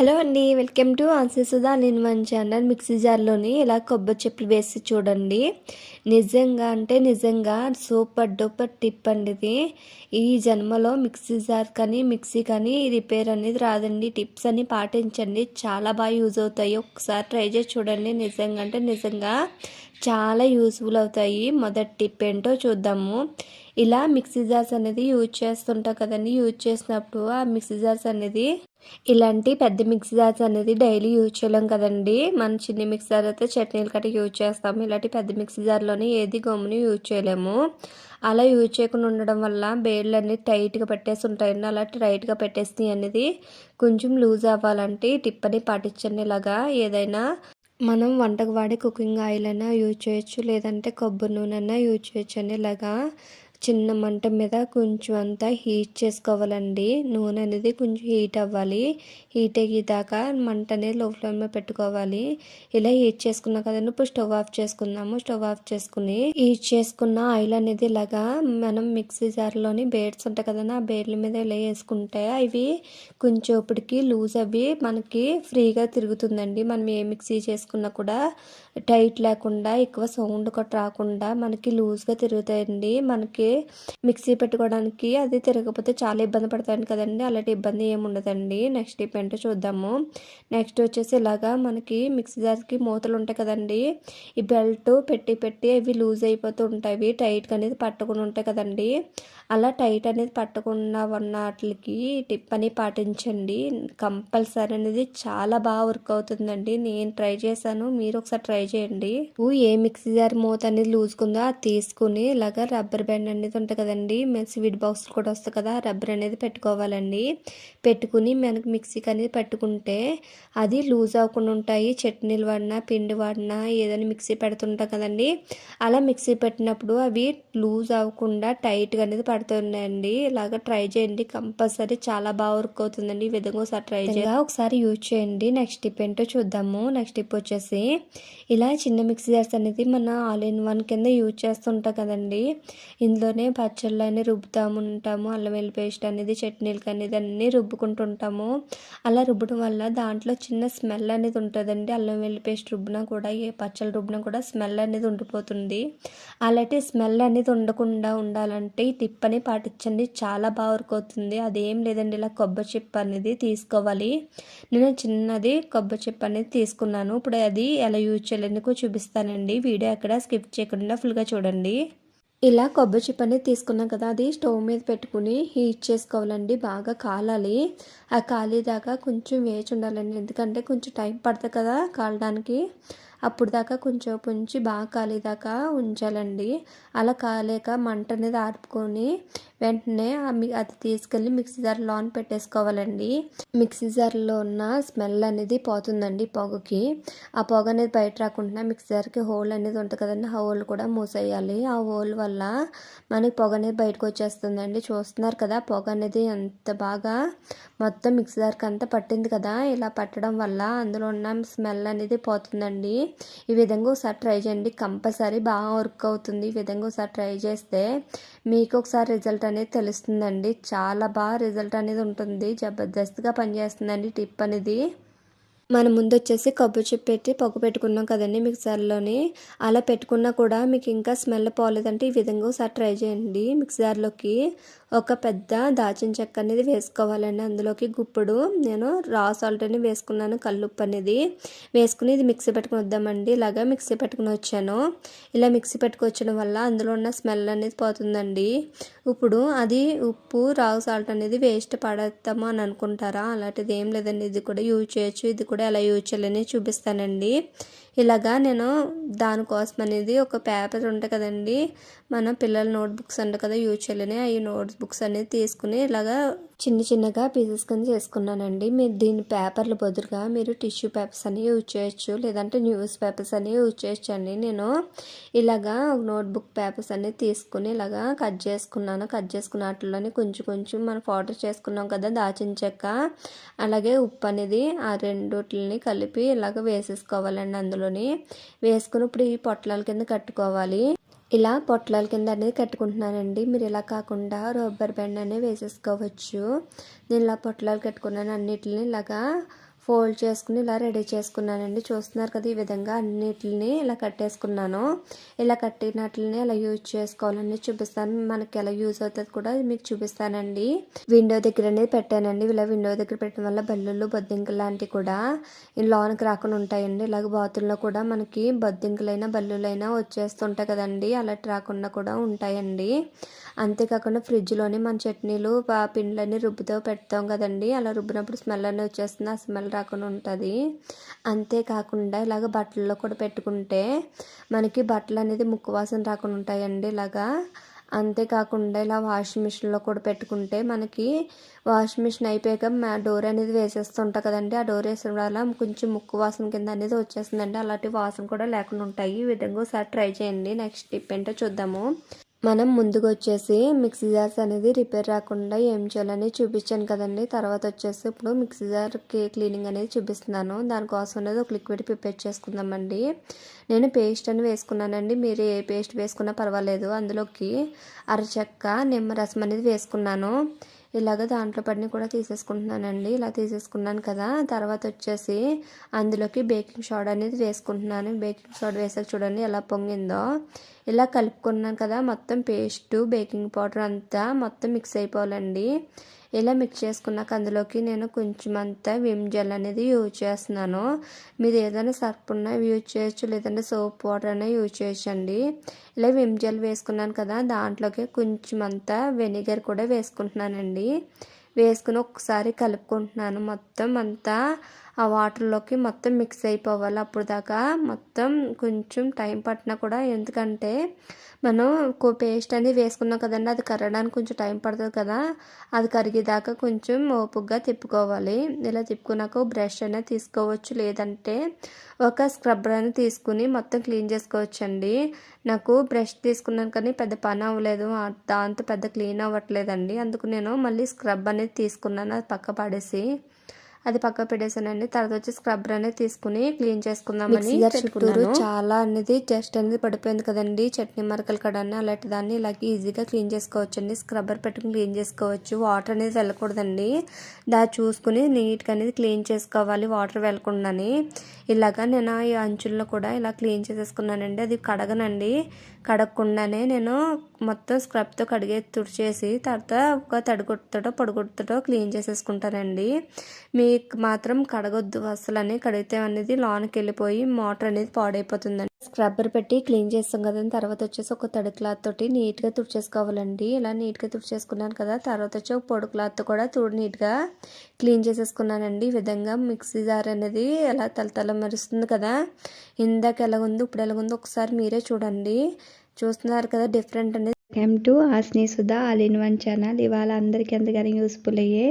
Hello అండి welcome to answer Sudha. నేను మన ఛానల్ మిక్సీ జార్లోని ఇలా కొబ్బరి చెప్పులు వేసి చూడండి. నిజంగా అంటే నిజంగా సూపర్ డూపర్ టిప్ అండి ఇది. ఈ జన్మలో మిక్సీ జార్ కానీ మిక్సీ కానీ రిపేర్ అనేది రాదండి. టిప్స్ అని పాటించండి. చాలా బాగా యూజ్ అవుతాయి. ఒకసారి ట్రై చేసి చూడండి. నిజంగా అంటే నిజంగా చాలా యూస్ఫుల్ అవుతాయి. మొదటి టిప్ ఏంటో చూద్దాము. ఇలా మిక్సీ జార్స్ అనేది యూజ్ చేస్తుంటాం కదండి. యూజ్ చేసినప్పుడు ఆ మిక్సీ జార్స్ అనేది ఇలాంటి పెద్ద మిక్సీ జార్స్ అనేది డైలీ యూజ్ చేయలేం కదండి. మన చిన్న మిక్సీ జార్ అయితే చట్నీలు కట్ట యూజ్ చేస్తాము. ఇలాంటి పెద్ద మిక్సీ జార్లోనే ఏది గమ్ముని యూజ్ చేయలేము. అలా యూజ్ చేయకుండా ఉండడం వల్ల బేళ్ళు అన్నీ టైట్గా పెట్టేసి ఉంటాయండి. అలా టైట్గా పెట్టేసి అనేది కొంచెం లూజ్ అవ్వాలంటే టిప్ అని పాటించండి. ఇలాగా ఏదైనా మనం వంటకు వాడే కుకింగ్ ఆయిల్ అయినా యూజ్ చేయొచ్చు. లేదంటే కొబ్బరి నూనె అయినా యూజ్ చేయొచ్చు అండి ఇలాగా చిన్న మంట మీద కొంచెం అంతా హీట్ చేసుకోవాలండి. నూనె అనేది కొంచెం హీట్ అవ్వాలి. హీట్ అయ్యేదాకా మంట అనేది లో ఫ్లేమ్లో పెట్టుకోవాలి. ఇలా హీట్ చేసుకున్నా కదండి. ఇప్పుడు స్టవ్ ఆఫ్ చేసుకుందాము. స్టవ్ ఆఫ్ చేసుకుని హీట్ చేసుకున్న ఆయిల్ అనేది ఇలాగా మనం మిక్సీ జార్లోని బేడ్స్ ఉంటాయి కదండి. ఆ బేడ్ల మీద ఇలా వేసుకుంటే అవి కొంచెం ఇప్పటికి లూజ్ అవి మనకి ఫ్రీగా తిరుగుతుందండి. మనం ఏ మిక్సీ చేసుకున్నా కూడా టైట్ లేకుండా ఎక్కువ సౌండ్ కొట్ట రాకుండా మనకి లూజ్గా తిరుగుతాయండి. మనకి మిక్సీ పెట్టుకోవడానికి అది తిరగకపోతే చాలా ఇబ్బంది పడతాయండి కదండి. అలాంటి ఇబ్బంది ఏమి ఉండదండి. నెక్స్ట్ టిప్ ఏంటో చూద్దాము. నెక్స్ట్ వచ్చేసి ఇలాగా మనకి మిక్సీ జార్కి మూతలు ఉంటాయి కదండి. ఈ బెల్ట్ పెట్టి పెట్టి అవి లూజ్ అయిపోతూ ఉంటాయి. టైట్గా అనేది పట్టుకుని ఉంటాయి కదండి. అలా టైట్ అనేది పట్టకుండా ఉన్న వాటికి టిప్ అని పాటించండి. కంపల్సరీ అనేది చాలా బాగా వర్క్ అవుతుందండి. నేను ట్రై చేశాను. మీరు ఒకసారి ట్రై ట్రై చేయండి. ఏ మిక్సీ జార్ మూత అనేది లూజ్కుందో అది తీసుకుని ఇలాగ రబ్బర్ బ్యాండ్ అనేది ఉంటుంది కదండి. స్వీట్ బాక్స్ కూడా వస్తుంది కదా రబ్బర్ అనేది పెట్టుకోవాలండి. పెట్టుకుని మనకు మిక్సీకి అనేది పెట్టుకుంటే అది లూజ్ అవ్వకుండా ఉంటాయి. చట్నీలు వాడినా పిండి వాడినా ఏదైనా మిక్సీ పెడుతుంటాం కదండి. అలా మిక్సీ పెట్టినప్పుడు అవి లూజ్ అవ్వకుండా టైట్గా అనేది పడుతున్నాయండి. ఇలాగ ట్రై చేయండి. కంపల్సరీ చాలా బాగా వర్క్ అవుతుందండి. ఈ విధంగా ఒకసారి ట్రై చేయాలి ఒకసారి యూజ్ చేయండి. నెక్స్ట్ టిప్ ఏంటో చూద్దాము. నెక్స్ట్ టిప్ వచ్చేసి ఇలా చిన్న మిక్సీ జార్స్ అనేది మన ఆల్ ఇన్ వన్ కింద యూజ్ చేస్తుంటాం కదండి. ఇందులోనే పచ్చళ్ళు అని రుబ్బుతూ ఉంటాము. అల్లం వెల్లి పేస్ట్ అనేది చట్నీలకి అనేది అన్నీ రుబ్బుకుంటుంటాము అలా రుబ్బడం వల్ల దాంట్లో చిన్న స్మెల్ అనేది ఉంటుందండి. అల్లం వెల్లి పేస్ట్ రుబ్బినా కూడా ఏ పచ్చళ్ళు రుబ్బినా కూడా స్మెల్ అనేది ఉండిపోతుంది. అలాంటి స్మెల్ అనేది ఉండకుండా ఉండాలంటే ఈ టిప్ అని పాటించండి. చాలా బాగా ఉరుకుతుంది అవుతుంది. అదేం లేదండి. ఇలా కొబ్బరి చిప్ అనేది తీసుకోవాలి. నేను చిన్నది కొబ్బరి చిప్ అనేది తీసుకున్నాను. ఇప్పుడు అది ఎలా యూజ్ చేయాలనుకో చూపిస్తానండి. వీడియో అక్కడ స్కిప్ చేయకుండా ఫుల్గా చూడండి. ఇలా కొబ్బరి చిప్ అనేది తీసుకున్నాం కదా అది స్టవ్ మీద పెట్టుకుని హీట్ చేసుకోవాలండి బాగా కాలాలి. ఆ ఖాళీ దాకా కొంచెం వేచి ఉండాలండి. ఎందుకంటే కొంచెం టైం పడుతుంది కదా కాలడానికి. అప్పుడు దాకా కొంచెం ఉంచి బాగా కాలేదాకా ఉంచాలండి. అలా కాలేక మంట అనేది ఆర్పుకొని వెంటనే అది తీసుకెళ్ళి మిక్సీ జార్లో ఆన్ పెట్టేసుకోవాలండి. మిక్సీ జార్లో ఉన్న స్మెల్ అనేది పోతుందండి పొగకి. ఆ పొగ అనేది బయట రాకుండా మిక్సీ జార్కి హోల్ అనేది ఉంటుంది కదండి. ఆ హోల్ కూడా మూసేయాలి. ఆ హోల్ వల్ల మనకి పొగ అనేది బయటకు వచ్చేస్తుందండి. చూస్తున్నారు కదా పొగ అనేది ఎంత బాగా మొత్తం మొత్తం జార్కి అంతా పట్టింది కదా ఇలా పట్టడం వల్ల అందులో ఉన్న స్మెల్ అనేది పోతుందండి. ఈ విధంగా ఒకసారి ట్రై చేయండి. కంపల్సరీ బాగా వర్క్ అవుతుంది. ఈ విధంగా ఒకసారి ట్రై చేస్తే మీకు ఒకసారి రిజల్ట్ అనేది తెలుస్తుందండి. చాలా బాగా రిజల్ట్ అనేది ఉంటుంది. జబర్దస్త్గా పనిచేస్తుందండి టిప్ అనేది. మనం ముందు వచ్చేసి కొబ్బరి చెప్పు పెట్టి పొగ పెట్టుకున్నాం కదండి మిక్సర్లోని అలా పెట్టుకున్నా కూడా మీకు ఇంకా స్మెల్ పోలేదంటే ఈ విధంగా ఒకసారి ట్రై చేయండి మిక్సర్లోకి ఒక పెద్ద దాచిన చెక్క అనేది వేసుకోవాలండి. అందులోకి గుప్పుడు నేను రా సాల్ట్ అని వేసుకున్నాను కల్లుప్పు అనేది. వేసుకుని ఇది మిక్సీ పెట్టుకుని వద్దామండి. ఇలాగా మిక్సీ పెట్టుకుని వచ్చాను. ఇలా మిక్సీ పెట్టుకొచ్చడం వల్ల అందులో ఉన్న స్మెల్ అనేది పోతుందండి. ఇప్పుడు అది ఉప్పు రా సాల్ట్ అనేది వేస్ట్ పడేస్తాము అని అనుకుంటారా? అలాంటిది ఏం లేదండి. ఇది కూడా యూజ్ చేయొచ్చు. ఇది కూడా ఎలా యూజ్ చేయాలని చూపిస్తానండి. ఇలాగా నేను దానికోసం అనేది ఒక పేపర్ ఉంటాయి కదండి మన పిల్లల నోట్బుక్స్ అంట కదా యూజ్ చేయాలని అవి నోట్ బుక్స్ అనేది తీసుకుని ఇలాగా చిన్న చిన్నగా పీసెస్ కింద చేసుకున్నానండి. మీరు దీని పేపర్లు బదులుగా మీరు టిష్యూ పేపర్స్ అని యూజ్ చేయొచ్చు. లేదంటే న్యూస్ పేపర్స్ అని యూజ్ చేయొచ్చు అండి నేను ఇలాగా నోట్బుక్ పేపర్స్ అనేది తీసుకుని ఇలాగా కట్ చేసుకున్నాను. కట్ చేసుకున్న వాటిలోనే కొంచెం కొంచెం మనం పౌడర్ చేసుకున్నాం కదా దాచిన చెక్క. అలాగే ఉప్పు అనేది ఆ రెండుటిని కలిపి ఇలాగ వేసేసుకోవాలండి అందులోని. వేసుకుని ఇప్పుడు ఈ పొట్లాల కింద కట్టుకోవాలి. ఇలా పొట్లాల కింద అనేది కట్టుకుంటున్నానండి. మీరు ఇలా కాకుండా రబ్బర్ బ్యాండ్ అనేది వేసేసుకోవచ్చు. నేను ఇలా పొట్లాలు కట్టుకున్నాను అన్నిటిని ఇలాగా ఫోల్డ్ చేసుకుని ఇలా రెడీ చేసుకున్నానండి. చూస్తున్నారు కదా ఈ విధంగా అన్నిటిని ఇలా కట్టేసుకున్నాను. ఇలా కట్టినట్లని ఇలా యూజ్ చేసుకోవాలని చూపిస్తాను. మనకి ఎలా యూజ్ అవుతుంది కూడా మీకు చూపిస్తానండి. విండో దగ్గర అనేది పెట్టానండి. ఇలా విండో దగ్గర పెట్టడం వల్ల బల్లులు బొద్దింకలు లాంటివి కూడా లోనికి రాకుండా ఉంటాయండి. ఇలాగ బాతుల్లో కూడా మనకి బొద్దింకలైనా బల్లులైనా వచ్చేస్తుంటాయి కదండి. అలా రాకుండా కూడా ఉంటాయండి. అంతేకాకుండా ఫ్రిడ్జ్లోని మన చట్నీలు పా- పిండ్లన్నీ రుబ్బుతో పెడతాం కదండి. అలా రుబ్బినప్పుడు స్మెల్ అనేది వచ్చేస్తుంది. ఆ స్మెల్ రాకుండా ఉంటుంది. అంతేకాకుండా ఇలాగ బట్టల్లో కూడా పెట్టుకుంటే మనకి బట్టలు అనేది ముక్కు వాసన రాకుండా ఉంటాయండి ఇలాగా. అంతేకాకుండా ఇలా వాషింగ్ మిషన్లో కూడా పెట్టుకుంటే మనకి వాషింగ్ మిషన్ అయిపోయాక మా డోర్ అనేది వేసేస్తుంటాం కదండి. ఆ డోర్ వేసిన వల్ల కొంచెం ముక్కు వాసన కింద అనేది వచ్చేస్తుందండి. అలాంటి వాసన కూడా లేకుండా ఉంటాయి. ఈ విధంగా ఒకసారి ట్రై చేయండి. నెక్స్ట్ టిప్ ఏంటో చూద్దాము. మనం ముందుకు వచ్చేసి మిక్సీ జార్స్ అనేది రిపేర్ రాకుండా ఏం చేయాలని చూపించాను కదండి. తర్వాత వచ్చేసి ఇప్పుడు మిక్సీ జార్కి క్లీనింగ్ అనేది చూపిస్తున్నాను. దానికోసం అనేది ఒక లిక్విడ్ ప్రిపేర్ చేసుకుందామండి. నేను పేస్ట్ అని వేసుకున్నానండి. మీరు ఏ పేస్ట్ వేసుకున్నా పర్వాలేదు. అందులోకి అరచక్క నిమ్మరసం అనేది వేసుకున్నాను. ఇలాగ దాంట్లో పడిని కూడా తీసేసుకుంటున్నానండి. ఇలా తీసేసుకున్నాను కదా తర్వాత వచ్చేసి అందులోకి బేకింగ్ సోడా అనేది వేసుకుంటున్నాను. బేకింగ్ సోడా వేసాక చూడండి ఎలా పొంగిందో. ఇలా కలుపుకున్నాను కదా మొత్తం పేస్టు బేకింగ్ పౌడర్ అంతా మొత్తం మిక్స్ అయిపోవాలండి. ఇలా మిక్స్ చేసుకున్నాక అందులోకి నేను కొంచెం అంతా విమ్ జెల్ అనేది యూజ్ చేస్తున్నాను. మీరు ఏదైనా సర్ఫ్ ఉన్నా యూజ్ చేయొచ్చు లేదంటే సోప్ వాటర్ అయినా యూజ్ చేయొచ్చండి. ఇలా విమ్ జెల్ వేసుకున్నాను కదా దాంట్లోకి కొంచెం అంతా వెనిగర్ కూడా వేసుకుంటున్నానండి. వేసుకుని ఒకసారి కలుపుకుంటున్నాను. మొత్తం అంతా ఆ వాటర్లోకి మొత్తం మిక్స్ అయిపోవాలి. అప్పుడు దాకా మొత్తం కొంచెం టైం పట్టినా కూడా ఎందుకంటే మనం పేస్ట్ అనేది వేసుకున్నాం కదండి అది కరగడానికి కొంచెం టైం పడుతుంది కదా అది కరిగేదాకా కొంచెం ఓపుగ్గా తిప్పుకోవాలి. ఇలా తిప్పుకున్నాక బ్రష్ అనేది తీసుకోవచ్చు. లేదంటే ఒక స్క్రబ్బర్ అనేది తీసుకుని మొత్తం క్లీన్ చేసుకోవచ్చు అండి నాకు బ్రష్ తీసుకున్నాను కానీ పెద్ద పని అవ్వలేదు. దాంతో పెద్ద క్లీన్ అవ్వట్లేదండి. అందుకు నేను మళ్ళీ స్క్రబ్ అనేది తీసుకున్నాను. అది పక్క పడేసి అది పక్క పెట్టేసానండి తర్వాత వచ్చి స్క్రబ్బర్ అనేది తీసుకుని క్లీన్ చేసుకుందామని చుట్టూరు చాలా అనేది డస్ట్ అనేది పడిపోయింది కదండి. చట్నీ మరకలు కడని అలాంటి దాన్ని ఇలాగ ఈజీగా క్లీన్ చేసుకోవచ్చు అండి స్క్రబ్బర్ పెట్టుకుని క్లీన్ చేసుకోవచ్చు. వాటర్ అనేది వెళ్ళకూడదండి. దా చూసుకుని నీట్గా అనేది క్లీన్ చేసుకోవాలి. వాటర్ వెళ్ళకుండాని. ఇలాగా నేను ఈ అంచుల్లో కూడా ఇలా క్లీన్ చేసేసుకున్నానండి. అది కడగనండి. కడగకుండానే నేను మొత్తం స్క్రబ్తో కడిగే తుడిచేసి తర్వాత ఒక తడిగొట్టుతో పొడిగుడ్డతో క్లీన్ చేసేసుకుంటానండి. మీకు మాత్రం కడగొద్దు అసలు కడిగితే అనేది లోనికి వెళ్ళిపోయి మోటార్ అనేది పాడైపోతుందండి. స్క్రబ్బర్ పెట్టి క్లీన్ చేస్తాం కదా తర్వాత వచ్చేసి ఒక తడి క్లాత్ తోటి నీట్గా తుడిచేసుకోవాలండి. ఇలా నీట్గా తుడిచేసుకున్నాను కదా తర్వాత వచ్చి ఒక పొడి క్లాత్ కూడా తుడి నీట్గా క్లీన్ చేసేసుకున్నానండి. ఈ విధంగా మిక్సీ జార్ అనేది ఎలా తలతల మెరుస్తుంది కదా ఇందాక ఎలాగుంది ఇప్పుడు ఎలాగుందో ఒకసారి మీరే చూడండి. చూస్తున్నారు కదా డిఫరెంట్ అనేది. Welcome to ఆస్ని Sudha all in one channel. ఇవాళ అందరికీ ఎంతగానో యూస్ఫుల్ అయ్యే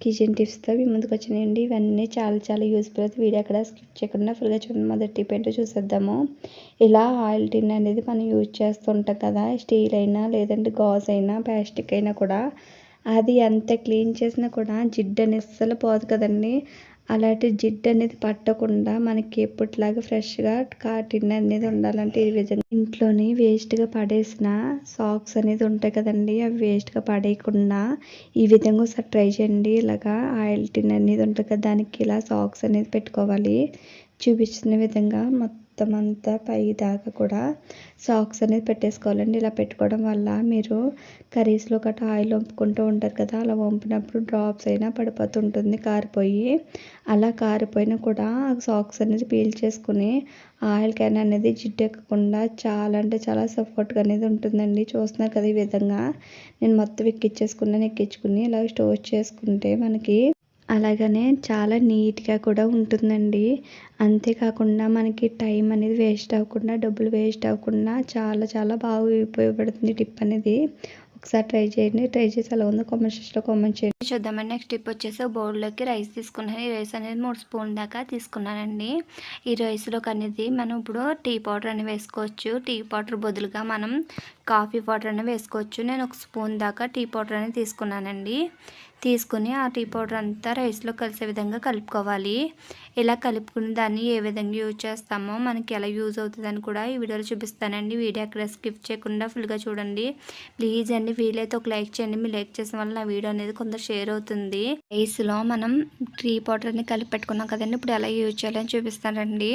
కిచెన్ టిప్స్తో మీ ముందుకు వచ్చినాయండి. ఇవన్నీ చాలా చాలా యూస్ఫుల్ అవుతుంది వీడియో అక్కడ స్కిప్ చేయకుండా ఫుల్గా చూడండి. మొదటి టిప్ చూసేద్దాము. ఇలా ఆయిల్ టిన్ అనేది మనం యూజ్ చేస్తుంటాం కదా స్టీల్ అయినా లేదంటే గాజ్ అయినా ప్లాస్టిక్ అయినా కూడా అది ఎంత క్లీన్ చేసినా కూడా జిడ్డు అనేది పోదు కదండి. అలాంటి జిడ్డు అనేది పట్టకుండా మనకి ఎప్పటిలాగా ఫ్రెష్గా కాటిన్ అనేది ఉండాలంటే ఈ విధంగా. ఇంట్లోని వేస్ట్గా పడేసిన సాక్స్ అనేది ఉంటాయి కదండి అవి వేస్ట్గా పడేయకుండా ఈ విధంగా ఒకసారి ట్రై చేయండి. ఇలాగా ఆయిల్ టిన్ అనేది ఉంటుంది కదా దానికి ఇలా సాక్స్ అనేది పెట్టుకోవాలి. చూపించిన విధంగా మొత్తం అంతా పై దాకా కూడా సాక్స్ అనేది పెట్టేసుకోవాలండి. ఇలా పెట్టుకోవడం వల్ల మీరు కర్రీస్లో గట్రా ఆయిల్ వంపుకుంటూ ఉంటారు కదా అలా వంపినప్పుడు డ్రాప్స్ అయినా పడిపోతుంటుంది కారిపోయి. అలా కారిపోయినా కూడా సాక్స్ అనేది పీల్ చేసుకుని ఆయిల్ క్యాన్ అనేది జిడ్డు ఎక్కకుండా చాలా అంటే చాలా సపోర్ట్గా అనేది ఉంటుందండి. చూస్తున్నారు కదా ఈ విధంగా. నేను మొత్తం ఎక్కించేసుకున్నాను ఎక్కించుకుని ఇలా స్టోర్ చేసుకుంటే మనకి అలాగనే చాలా నీట్గా కూడా ఉంటుందండి. అంతేకాకుండా మనకి టైం అనేది వేస్ట్ అవ్వకుండా డబ్బులు వేస్ట్ అవ్వకుండా చాలా చాలా బాగా ఉపయోగపడుతుంది టిప్ అనేది. ఒకసారి ట్రై చేయండి. ట్రై చేసి అలా ఉందో కామెంట్ సెక్షన్లో కామెంట్ చేయండి. చూద్దామండి. నెక్స్ట్ టిప్ వచ్చేసి బౌల్లోకి రైస్ తీసుకున్నాను ఈ రైస్ అనేది మూడు స్పూన్ దాకా తీసుకున్నానండి. ఈ రైస్లోకి అనేది మనం ఇప్పుడు టీ పౌడర్ అని వేసుకోవచ్చు. టీ పౌడర్ బదులుగా మనం కాఫీ పౌడర్ అని వేసుకోవచ్చు. నేను ఒక స్పూన్ దాకా టీ పౌడర్ అని తీసుకున్నానండి. తీసుకుని ఆ టీ పౌడర్ అంతా రైస్లో కలిసే విధంగా కలుపుకోవాలి. ఇలా కలుపుకుని దాన్ని ఏ విధంగా యూజ్ చేస్తామో మనకి ఎలా యూజ్ అవుతుందని కూడా ఈ వీడియోలో చూపిస్తానండి. వీడియో అక్కడ స్కిప్ చేయకుండా ఫుల్గా చూడండి. ప్లీజ్ అండి వీలైతే ఒక లైక్ చేయండి. మీ లైక్ చేసిన వల్ల నా వీడియో అనేది కొంత షేర్ అవుతుంది. రైస్లో మనం టీ పౌడర్ని కలిపి పెట్టుకున్నాం కదండి ఇప్పుడు ఎలా యూజ్ చేయాలని చూపిస్తానండి.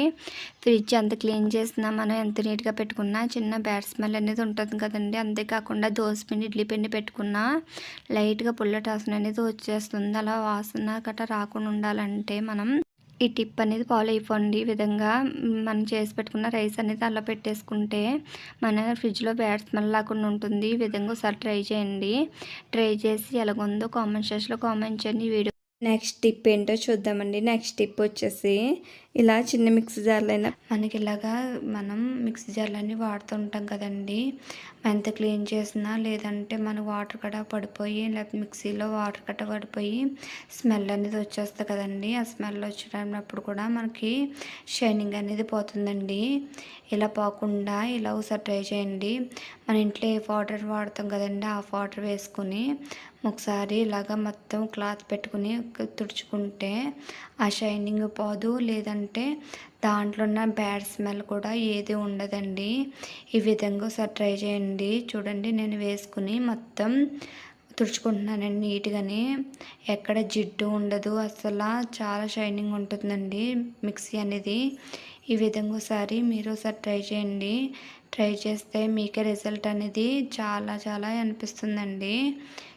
ఫ్రిడ్జ్ అంత క్లీన్ చేసినా మనం ఎంత నీట్గా పెట్టుకున్నా చిన్న బ్యాడ్ స్మెల్ అనేది ఉంటుంది కదండి. అంతేకాకుండా దోశ పిండి ఇడ్లీ పిండి పెట్టుకున్నా లైట్గా పుల్ల టాసన అనేది వచ్చేస్తుంది. అలా వాసన గట్రా రాకుండా ఉండాలంటే మనం ఈ టిప్ అనేది ఫాలో అయిపోండి. ఈ విధంగా మనం చేసి పెట్టుకున్న రైస్ అనేది అలా పెట్టేసుకుంటే మన ఫ్రిడ్జ్లో బ్యాడ్ స్మెల్ లేకుండా ఉంటుంది. ఈ విధంగా ఒకసారి ట్రై చేయండి. ట్రై చేసి ఎలాగుందో కామెంట్ సెక్షన్లో కామెంట్ చేయండి వీడియో. నెక్స్ట్ టిప్ ఏంటో చూద్దామండి. నెక్స్ట్ టిప్ వచ్చేసి ఇలా చిన్న మిక్సీ జార్లు అయినా మనకి ఇలాగా మనం మిక్సీ జార్లన్నీ వాడుతూ ఉంటాం కదండి. ఎంత క్లీన్ చేసినా లేదంటే మన వాటర్ కట్ట పడిపోయి లేకపోతే మిక్సీలో వాటర్ కట్ట పడిపోయి స్మెల్ అనేది వచ్చేస్తుంది కదండి. ఆ స్మెల్ వచ్చినప్పుడు కూడా మనకి షైనింగ్ అనేది పోతుందండి. ఇలా పోకుండా ఇలా ఒకసారి ట్రై చేయండి. మన ఇంట్లో ఏ వాటర్ వాడతాం కదండి ఆ వాటర్ వేసుకుని ఒకసారి ఇలాగ మొత్తం క్లాత్ పెట్టుకుని తుడుచుకుంటే ఆ షైనింగ్ పోదు లేదంటే దాంట్లో ఉన్న బ్యాడ్ స్మెల్ కూడా ఏది ఉండదండి. ఈ విధంగా ఒకసారి ట్రై చేయండి. చూడండి నేను వేసుకుని మొత్తం తుడుచుకుంటున్నానండి నీట్గాని ఎక్కడ జిడ్డు ఉండదు. అసలు చాలా షైనింగ్ ఉంటుందండి మిక్సీ అనేది. ఈ విధంగా ఒకసారి మీరు ఒకసారి ట్రై చేయండి. ట్రై చేస్తే మీకే రిజల్ట్ అనేది చాలా చాలా అనిపిస్తుందండి.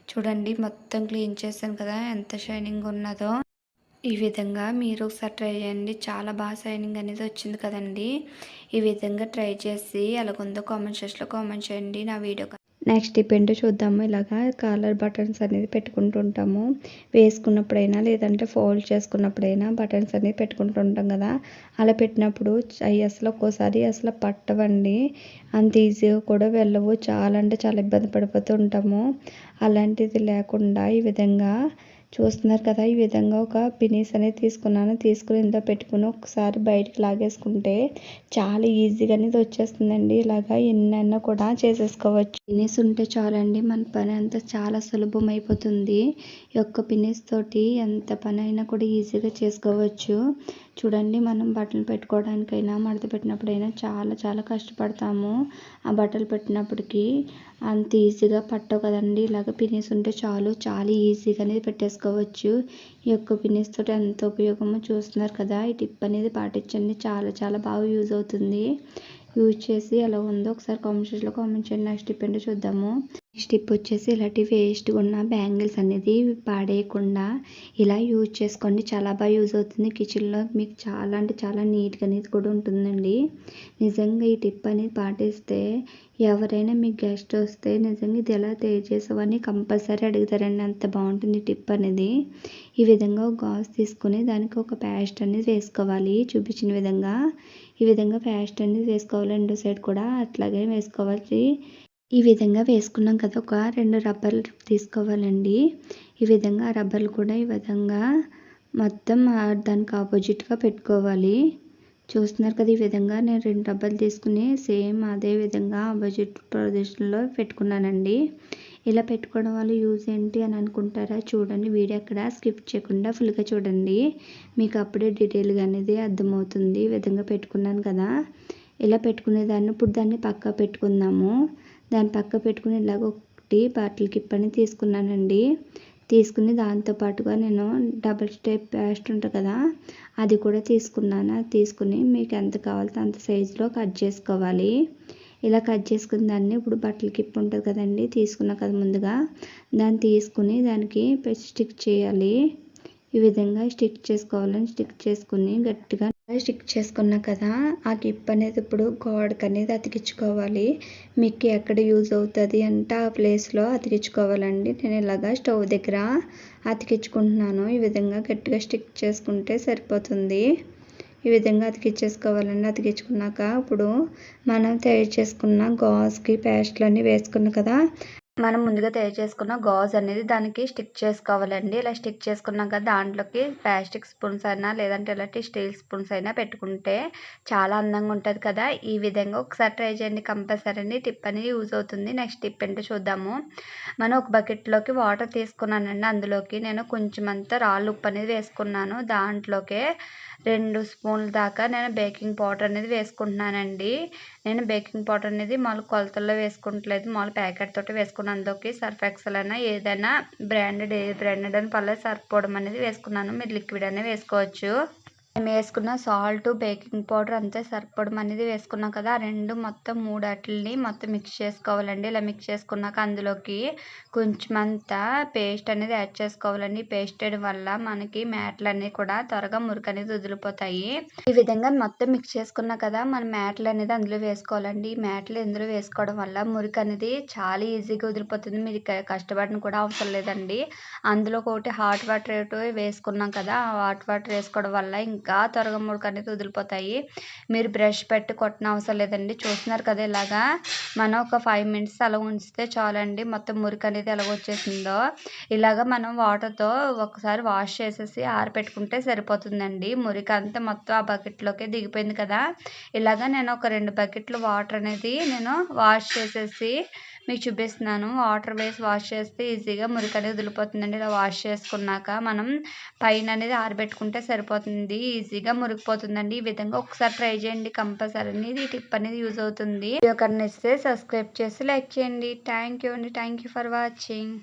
చూడండి మొత్తం క్లీన్ చేశాను కదా ఎంత షైనింగ్ ఉన్నదో. ఈ విధంగా మీరు ఒకసారి ట్రై చేయండి. చాలా బాగా షైనింగ్ అనేది వచ్చింది కదండి. ఈ విధంగా ట్రై చేసి ఎలాగుందో కామెంట్ సెక్షన్లో కామెంట్ చేయండి నా వీడియో నెక్స్ట్ డిపెండ్ చూద్దాము. ఇలాగా కాలర్ బటన్స్ అనేది పెట్టుకుంటుంటాము. వేసుకున్నప్పుడైనా లేదంటే ఫోల్డ్ చేసుకున్నప్పుడైనా బటన్స్ అనేది పెట్టుకుంటూ ఉంటాం కదా. అలా పెట్టినప్పుడు అవి అసలు ఒక్కోసారి అసలు పట్టవండి. అంత ఈజీగా కూడా వెళ్ళవు. చాలా అంటే చాలా ఇబ్బంది పడిపోతూ ఉంటాము. అలాంటిది లేకుండా ఈ విధంగా చూస్తున్నారు కదా ఈ విధంగా ఒక పినీస్ అనేది తీసుకున్నాను. తీసుకుని ఇందులో పెట్టుకుని ఒకసారి బయటికి లాగేసుకుంటే చాలా ఈజీగా అనేది వచ్చేస్తుందండి. ఇలాగా ఎన్నైనా కూడా చేసేసుకోవచ్చు. పినీస్ ఉంటే చాలండి మన పని అంతా చాలా సులభం అయిపోతుంది. ఈ యొక్క పినీస్ తోటి ఎంత పని అయినా కూడా ఈజీగా చేసుకోవచ్చు. చూడండి మనం బట్టలు పెట్టుకోవడానికైనా మడత పెట్టినప్పుడైనా చాలా చాలా కష్టపడతాము. ఆ బట్టలు పెట్టినప్పటికీ అంత ఈజీగా పట్టవు కదండి. ఇలాగ పినీస్ ఉంటే చాలు చాలా ఈజీగా అనేది పెట్టేసుకోవచ్చు. ఈ యొక్క పినీస్ తోటి ఎంత ఉపయోగమో చూస్తున్నారు కదా. ఈ టిప్ అనేది పాటించండి. చాలా చాలా బాగా యూజ్ అవుతుంది. యూజ్ చేసి ఎలా ఉందో ఒకసారి కామెంట్ సెక్షన్లో కామెంట్ చేయండి. నెక్స్ట్ టిప్ ఏంటో చూద్దాము. నెక్స్ట్ టిప్ వచ్చేసి ఇలాంటి వేస్ట్గా ఉన్న బ్యాంగిల్స్ అనేది పాడేయకుండా ఇలా యూజ్ చేసుకోండి. చాలా బాగా యూజ్ అవుతుంది. కిచెన్లో మీకు చాలా అంటే చాలా నీట్గా అనేది కూడా ఉంటుందండి. నిజంగా ఈ టిప్ అనేది పాటిస్తే ఎవరైనా మీకు గెస్ట్ వస్తే నిజంగా ఇది ఎలా తయారు చేసావని కంపల్సరీ అడుగుతారండి. అంత బాగుంటుంది టిప్ అనేది. ఈ విధంగా ఒక గాజు తీసుకుని దానికి ఒక పేస్ట్ అనేది వేసుకోవాలి. చూపించిన విధంగా. ఈ విధంగా పేస్ట్ అనేది వేసుకోవాలి రెండు సైడ్ కూడా అట్లాగే వేసుకోవాలి. ఈ విధంగా వేసుకున్నాం కదా ఒక రెండు రబ్బర్లు తీసుకోవాలండి. ఈ విధంగా రబ్బర్లు కూడా ఈ విధంగా మొత్తం దానికి ఆపోజిట్గా పెట్టుకోవాలి. చూస్తున్నారు కదా ఈ విధంగా నేను రెండు రబ్బర్లు తీసుకుని సేమ్ అదే విధంగా ఆపోజిట్ ప్రదేశంలో పెట్టుకున్నానండి. ఇలా పెట్టుకోవడం వల్ల యూజ్ ఏంటి అని అనుకుంటారా? చూడండి. వీడియో అక్కడ స్కిప్ చేయకుండా ఫుల్గా చూడండి. మీకు అప్పుడే డీటెయిల్గా అనేది అర్థమవుతుంది. ఈ విధంగా పెట్టుకున్నాను కదా. ఇలా పెట్టుకునేదాన్ని ఇప్పుడు దాన్ని పక్క పెట్టుకుందాము. దాన్ని పక్క పెట్టుకుని ఇలాగ ఒకటి బాటిల్ కిప్ అని తీసుకున్నానండి. తీసుకుని దాంతోపాటుగా నేను డబల్ స్టెప్ పేస్ట్ ఉంటుంది కదా అది కూడా తీసుకున్నాను. తీసుకుని మీకు ఎంత కావాలంటే అంత సైజులో కట్ చేసుకోవాలి. ఇలా కట్ చేసుకున్న దాన్ని ఇప్పుడు బట్టలు కిప్ ఉంటుంది కదండి తీసుకున్న కదా ముందుగా. దాన్ని తీసుకుని దానికి స్టిక్ చేయాలి. ఈ విధంగా స్టిక్ చేసుకోవాలని స్టిక్ చేసుకుని గట్టిగా స్టిక్ చేసుకున్నా కదా ఆ గిప్ అనేది ఇప్పుడు గోడకు అనేది అతికించుకోవాలి. మీకు ఎక్కడ యూజ్ అవుతుంది అంటే ఆ ప్లేస్లో అతికించుకోవాలండి. నేను ఇలాగా స్టవ్ దగ్గర అతికించుకుంటున్నాను. ఈ విధంగా గట్టిగా స్టిక్ చేసుకుంటే సరిపోతుంది. ఈ విధంగా అతికించేసుకోవాలండి అతికించుకున్నాక ఇప్పుడు మనం తయారు చేసుకున్న గాజుకి పేస్ట్లన్నీ వేసుకున్నాం కదా. మనం ముందుగా తయారు చేసుకున్న గాజ్ అనేది దానికి స్టిక్ చేసుకోవాలండి. ఇలా స్టిక్ చేసుకున్నాక దాంట్లోకి ప్లాస్టిక్ స్పూన్స్ అయినా లేదంటే ఇలాంటి స్టీల్ స్పూన్స్ అయినా పెట్టుకుంటే చాలా అందంగా ఉంటుంది కదా. ఈ విధంగా ఒకసారి ట్రై చేయండి. కంపల్సరీ టిప్ అనేది యూజ్ అవుతుంది. నెక్స్ట్ టిప్ ఏంటో చూద్దాము. మనం ఒక బకెట్లోకి వాటర్ తీసుకున్నానండి. అందులోకి నేను కొంచెం అంతా రాళ్ళు ఉప్పు అనేది వేసుకున్నాను. దాంట్లోకి రెండు స్పూన్ల దాకా నేను బేకింగ్ పౌడర్ అనేది వేసుకుంటున్నానండి. నేను బేకింగ్ పౌడర్ అనేది మామూలు కొలతల్లో వేసుకుంటలేదు. మామూలు ప్యాకెట్ తోటి వేసుకున్నాను అందులోకి సర్ఫ్ ఎక్సెల్ అయినా ఏదైనా బ్రాండెడ్ ఏ బ్రాండెడ్ అని పర్లేదు సర్ఫ్ పౌడర్ అనేది వేసుకున్నాను. మీరు లిక్విడ్ అనేది వేసుకోవచ్చు. మేము వేసుకున్న సాల్ట్ బేకింగ్ పౌడర్ అంతే సరిపడం అనేది వేసుకున్నాం కదా. ఆ రెండు మొత్తం మూడు అట్లని మొత్తం మిక్స్ చేసుకోవాలండి. ఇలా మిక్స్ చేసుకున్నాక అందులోకి కొంచెం అంత పేస్ట్ అనేది యాడ్ చేసుకోవాలండి. పేస్ట్ వేయడం వల్ల మనకి మ్యాట్లు అన్నీ కూడా త్వరగా మురికి అనేది వదిలిపోతాయి. ఈ విధంగా మొత్తం మిక్స్ చేసుకున్నా కదా మన మ్యాట్లు అనేది అందులో వేసుకోవాలండి. ఈ మ్యాట్లు ఇందులో వేసుకోవడం వల్ల మురికి అనేది చాలా ఈజీగా వదిలిపోతుంది. మీరు కష్టపడిన కూడా అవసరం లేదండి. అందులో ఒకటి హాట్ వాటర్ వేసుకున్నాం కదా ఆ హాట్ వాటర్ వేసుకోవడం వల్ల ఇంకా త్వరగా మురికి అనేది వదిలిపోతాయి. మీరు బ్రష్ పెట్టి కొట్టిన అవసరం లేదండి. చూస్తున్నారు కదా ఇలాగా. మనం ఒక ఫైవ్ మినిట్స్ అలా ఉంచితే చాలండి. మొత్తం మురికి అనేది ఎలా వచ్చేసిందో ఇలాగ మనం వాటర్తో ఒకసారి వాష్ చేసేసి ఆరబెట్టుకుంటే సరిపోతుందండి. మురికి అంతా మొత్తం ఆ బకెట్లోకి దిగిపోయింది కదా. ఇలాగ నేను ఒక రెండు బకెట్లు వాటర్ అనేది నేను వాష్ చేసేసి మీకు చూపిస్తున్నాను. వాటర్ వేసి వాష్ చేస్తే ఈజీగా మురికి అనేది వదిలిపోతుందండి. ఇలా వాష్ చేసుకున్నాక మనం పైన అనేది ఆరబెట్టుకుంటే సరిపోతుంది. ఈజీగా మురిగిపోతుందండి. ఈ విధంగా ఒకసారి ట్రై చేయండి కంపల్సరీ అనేది ఈ టిప్ అనేది యూజ్ అవుతుంది. ఇది కన్నా ఇస్తే సబ్స్క్రైబ్ చేసి లైక్ చేయండి. థ్యాంక్ యూ అండి. Thank you for watching.